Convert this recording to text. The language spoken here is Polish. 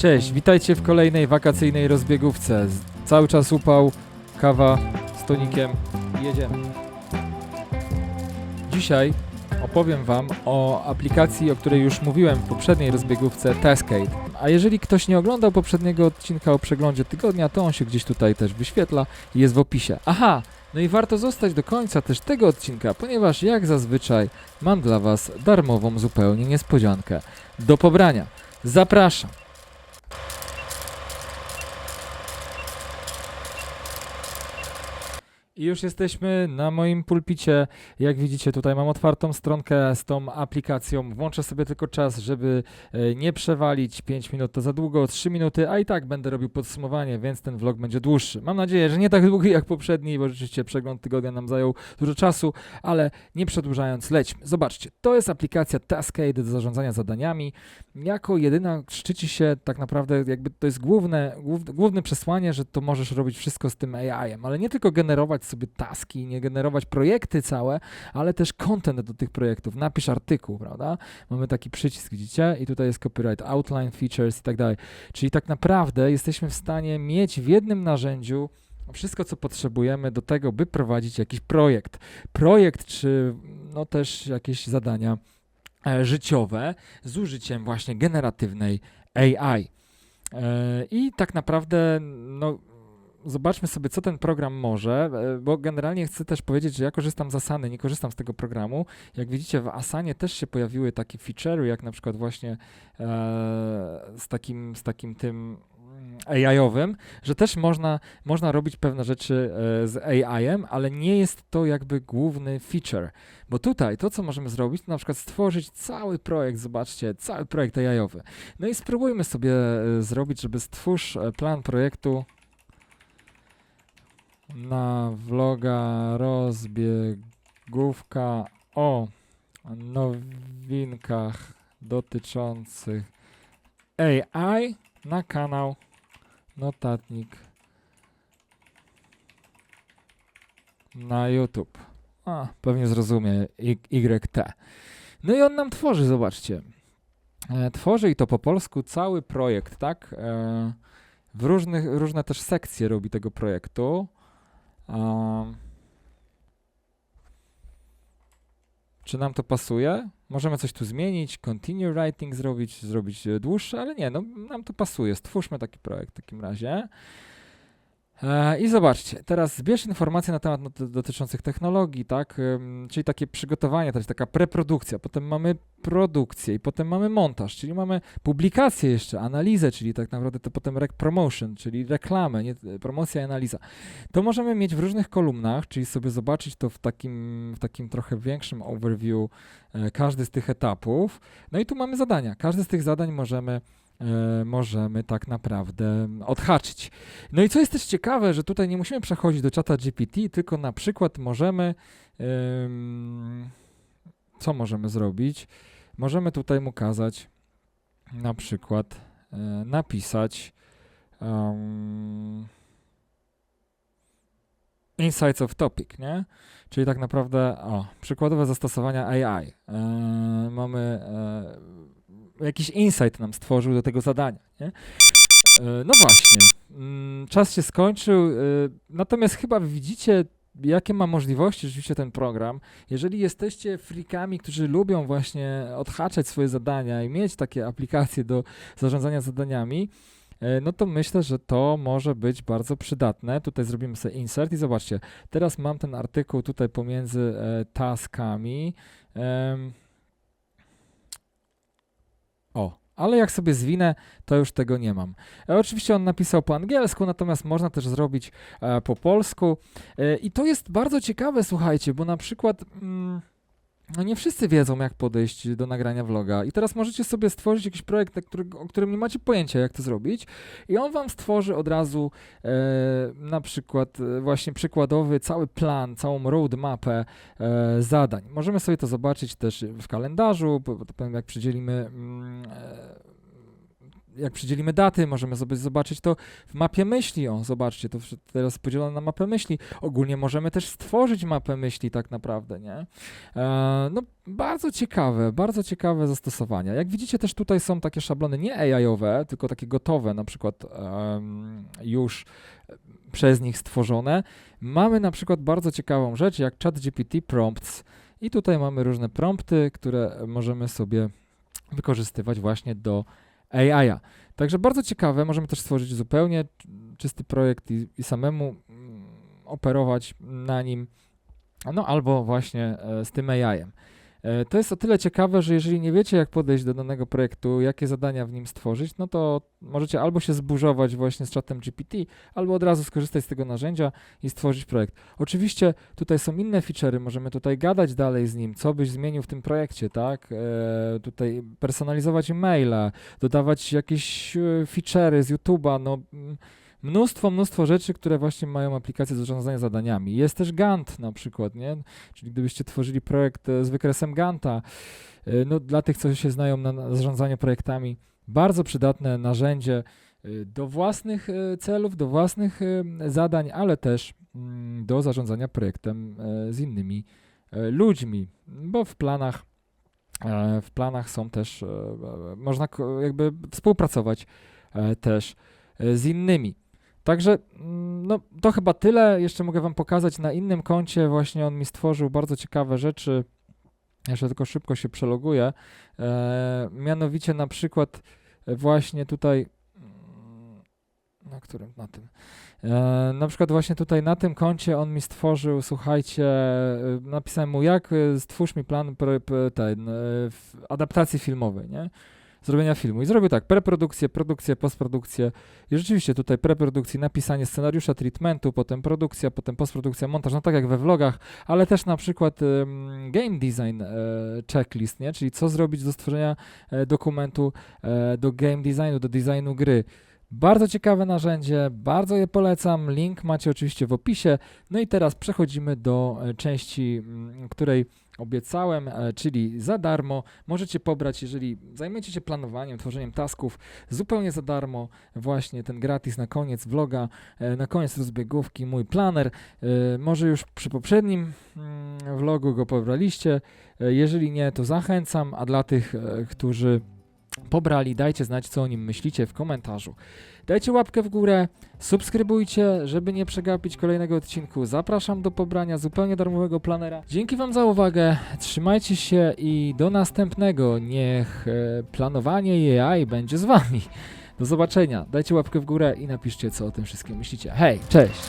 Cześć, witajcie w kolejnej wakacyjnej rozbiegówce. Cały czas upał, kawa z tonikiem i jedziemy. Dzisiaj opowiem Wam o aplikacji, o której już mówiłem w poprzedniej rozbiegówce Taskade. A jeżeli ktoś nie oglądał poprzedniego odcinka o przeglądzie tygodnia, to on się gdzieś tutaj też wyświetla i jest w opisie. Aha, no i warto zostać do końca też tego odcinka, ponieważ jak zazwyczaj mam dla Was darmową zupełnie niespodziankę. Do pobrania. Zapraszam. I już jesteśmy na moim pulpicie. Jak widzicie, tutaj mam otwartą stronkę z tą aplikacją. Włączę sobie tylko czas, żeby e, nie przewalić. 5 minut to za długo, 3 minuty, a i tak będę robił podsumowanie, więc ten vlog będzie dłuższy. Mam nadzieję, że nie tak długi jak poprzedni, bo rzeczywiście przegląd tygodnia nam zajął dużo czasu, ale nie przedłużając, lećmy. Zobaczcie, to jest aplikacja Taskade do zarządzania zadaniami. Jako jedyna szczyci się tak naprawdę, jakby to jest główne, głów, główne przesłanie, że to możesz robić wszystko z tym AI-em, ale nie tylko generować sobie taski, nie generować projekty całe, ale też content do tych projektów. Napisz artykuł, prawda? Mamy taki przycisk, widzicie? I tutaj jest copyright, outline, features i tak dalej. Czyli tak naprawdę jesteśmy w stanie mieć w jednym narzędziu wszystko, co potrzebujemy do tego, by prowadzić jakiś projekt. Projekt, czy no też jakieś zadania e, życiowe z użyciem właśnie generatywnej AI. E, I tak naprawdę, no, zobaczmy sobie, co ten program może, e, bo generalnie chcę też powiedzieć, że ja korzystam z Asany, nie korzystam z tego programu. Jak widzicie, w Asanie też się pojawiły takie featurey, jak na przykład właśnie e, z takim, z takim tym mm, AI-owym, że też można, można robić pewne rzeczy e, z AI-em, ale nie jest to jakby główny feature. Bo tutaj to, co możemy zrobić, to na przykład stworzyć cały projekt, zobaczcie, cały projekt AI-owy. No i spróbujmy sobie e, zrobić, żeby stwórz e, plan projektu na vloga rozbiegówka o nowinkach dotyczących AI na kanał Notatnik na YouTube. A, pewnie zrozumie Y- YT. No i on nam tworzy, zobaczcie. E, tworzy i to po polsku cały projekt, tak? E, w różnych, różne też sekcje robi tego projektu. Um, czy nam to pasuje? Możemy coś tu zmienić, continue writing zrobić, zrobić dłuższe, ale nie, no nam to pasuje. Stwórzmy taki projekt w takim razie. E, I zobaczcie, teraz zbierz informacje na temat no, do- dotyczących technologii, tak? Czyli takie przygotowanie, to taka preprodukcja, potem mamy produkcję i potem mamy montaż, czyli mamy publikację jeszcze, analizę, czyli tak naprawdę to potem promotion, czyli reklamę, nie, promocja i analiza. To możemy mieć w różnych kolumnach, czyli sobie zobaczyć to w takim, w takim trochę większym overview e, każdy z tych etapów. No i tu mamy zadania. Każdy z tych zadań możemy, możemy tak naprawdę odhaczyć. No i co jest też ciekawe, że tutaj nie musimy przechodzić do czata GPT, tylko na przykład możemy. co możemy zrobić? Możemy tutaj mu kazać na przykład e, napisać insights of topic, nie? Czyli tak naprawdę, o, przykładowe zastosowania AI. E, mamy e, jakiś insight nam stworzył do tego zadania, nie? E, no właśnie, mm, czas się skończył, e, natomiast chyba widzicie, jakie ma możliwości rzeczywiście ten program. Jeżeli jesteście freakami, którzy lubią właśnie odhaczać swoje zadania i mieć takie aplikacje do zarządzania zadaniami, e, no to myślę, że to może być bardzo przydatne. Tutaj zrobimy sobie insert i zobaczcie, teraz mam ten artykuł tutaj pomiędzy taskami. Em, o, ale jak sobie zwinę, to już tego nie mam. E, oczywiście on napisał po angielsku, natomiast można też zrobić e, po polsku. E, I to jest bardzo ciekawe, słuchajcie, bo na przykład mm, no nie wszyscy wiedzą, jak podejść do nagrania vloga. I teraz możecie sobie stworzyć jakiś projekt, który, o którym nie macie pojęcia, jak to zrobić. I on wam stworzy od razu e, na przykład e, właśnie przykładowy cały plan, całą roadmapę e, zadań. Możemy sobie to zobaczyć też w kalendarzu, po- potem jak przydzielimy mm, e, jak przydzielimy daty, możemy sobie zobaczyć to w mapie myśli. O, zobaczcie, to teraz podzielone na mapę myśli. Ogólnie możemy też stworzyć mapę myśli tak naprawdę, nie? E, no, bardzo ciekawe, bardzo ciekawe zastosowania. Jak widzicie, też tutaj są takie szablony nie AI-owe, tylko takie gotowe, na przykład em, już przez nich stworzone. Mamy na przykład bardzo ciekawą rzecz, jak ChatGPT Prompts. I tutaj mamy różne prompty, które możemy sobie wykorzystywać właśnie do AI-a. Także bardzo ciekawe, możemy też stworzyć zupełnie czysty projekt i, i samemu mm, operować na nim, no albo właśnie e, z tym AI-em. E, To jest o tyle ciekawe, że jeżeli nie wiecie, jak podejść do danego projektu, jakie zadania w nim stworzyć, no to możecie albo się zburzować właśnie z czatem GPT, albo od razu skorzystać z tego narzędzia i stworzyć projekt. Oczywiście tutaj są inne feature'y, możemy tutaj gadać dalej z nim, co byś zmienił w tym projekcie, tak? E, tutaj personalizować maile, dodawać jakieś e, feature'y z YouTube'a, no mm, mnóstwo, mnóstwo rzeczy, które właśnie mają aplikację do zarządzania zadaniami. Jest też Gantt na przykład, nie? Czyli gdybyście tworzyli projekt e, z wykresem Ganta, e, no dla tych, co się znają na, na zarządzaniu projektami, bardzo przydatne narzędzie y, do własnych celów, do własnych zadań, ale też mm, do zarządzania projektem e, z innymi e, ludźmi, bo w planach e, w planach są też, e, e, można jakby współpracować e, też e, z innymi. Także mm, no, to chyba tyle. Jeszcze mogę Wam pokazać na innym koncie. Właśnie on mi stworzył bardzo ciekawe rzeczy. Jeszcze tylko szybko się przeloguję. E, mianowicie na przykład właśnie tutaj mm, na którym? Na tym. E, na przykład właśnie tutaj na tym koncie on mi stworzył, słuchajcie, e, napisałem mu jak e, stwórz mi plan ten, e, adaptacji filmowej, nie? Zrobienia filmu. I zrobił tak, preprodukcję, produkcję, postprodukcję. I rzeczywiście tutaj preprodukcji, napisanie scenariusza, treatmentu, potem produkcja, potem postprodukcja, montaż, no tak jak we vlogach, ale też na przykład game design e, checklist, nie? Czyli co zrobić do stworzenia e, dokumentu e, do game designu, do designu gry. Bardzo ciekawe narzędzie, bardzo je polecam. Link macie oczywiście w opisie. No i teraz przechodzimy do części, której obiecałem, e, czyli za darmo. Możecie pobrać, jeżeli zajmiecie się planowaniem, tworzeniem tasków zupełnie za darmo. Właśnie ten gratis na koniec vloga, e, na koniec rozbiegówki, mój planer. E, Może już przy poprzednim mm, vlogu go pobraliście. Jeżeli nie, to zachęcam, a dla tych, którzy pobrali, dajcie znać, co o nim myślicie w komentarzu. Dajcie łapkę w górę, subskrybujcie, żeby nie przegapić kolejnego odcinku. Zapraszam do pobrania zupełnie darmowego planera. Dzięki Wam za uwagę, trzymajcie się i do następnego. Niech e, planowanie AI będzie z Wami. Do zobaczenia. Dajcie łapkę w górę i napiszcie, co o tym wszystkim myślicie. Hej, cześć!